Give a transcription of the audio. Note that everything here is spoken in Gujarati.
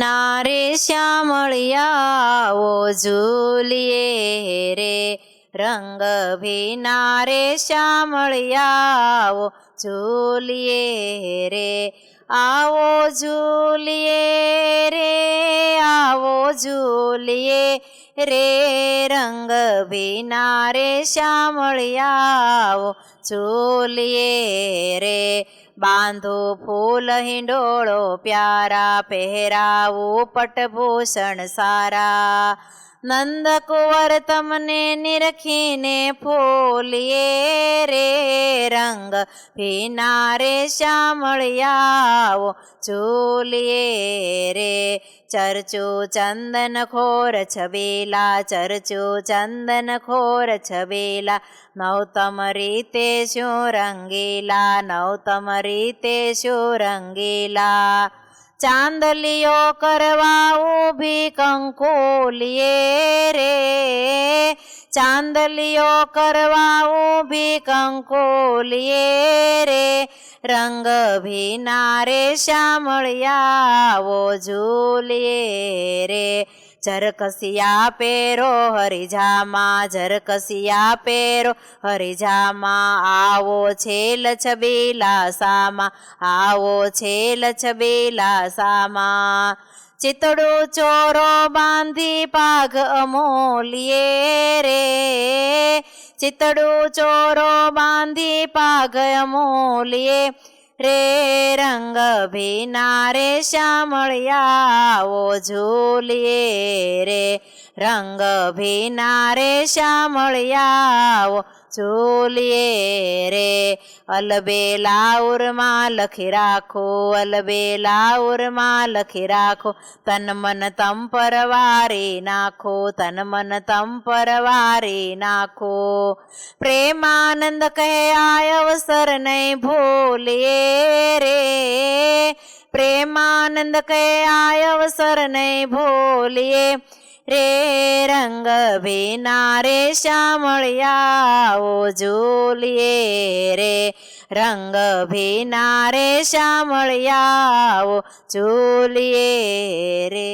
નારે શ્યામળિયાઓ ઝૂલીએ રે. રંગ ભીના રે શ્યામળિયાઓ ઝૂલીએ રે. આવો ઝૂલીએ રે, આવો ઝૂલીએ રે. રંગ ભીના રે શ્યામળિયાઓ ઝૂલીએ રે. બાંધો ફૂલ હિંડોળો પ્યારા પહેરાવો પટભૂષણ સારા. નંદકુંવર તમને નિરખીને ફોલીએ રે રંગ. ભીના રે શ્યામળિયાઓ ઝૂલીએ રે. ચરચો ચંદન ખોર છબેલા, ચરચો ચંદન ખોર છબેલા. નવતમ રીતે શું રંગીલા, નવતમ રીતે શું રંગીલા? ચાંદલીઓ કરવા ઊભી કંકોલીએ રે. ચાંદલીઓ કરવા ઊભી કંકોલીએ રે. રંગ ભીના રે શ્યામળિયાવો ઝૂલીએ રે. ઝરકસિયા પેરો, હરિજામાં ઝરકસિયા પેરો, હરિજામાં આવો છે છબીલા સામા આવો છે છબીલા સામા ચિતડું ચોરો બાંધી પાઘ અમોલીએ રે. ચિતડો ચોરો બાંધી પાઘ અમોલીએ રે રંગ ભીના રે શ્યામળિયાઓ ઝૂલીએ રે રંગ ભીના રે શ્યામળિયાઓ ઝૂલીએ રે, અલબેલા ઉરમાં લખી રાખો, અલબેલા ઉરમાં લખી રાખો, તન મન તમ પરવારી નાખો, તન મન તમ પરવારી નાખો. પ્રેમાનંદ કહે આ અવસર નહીં ભૂલીએ રે. પ્રેમાનંદ કહે આ અવસર નહીં ભૂલીએ. રે રંગ ભીના રે શામળિયાઓ ઝૂલીએ રે રંગ ભીના રે શામળિયાઓ ઝૂલીએ રે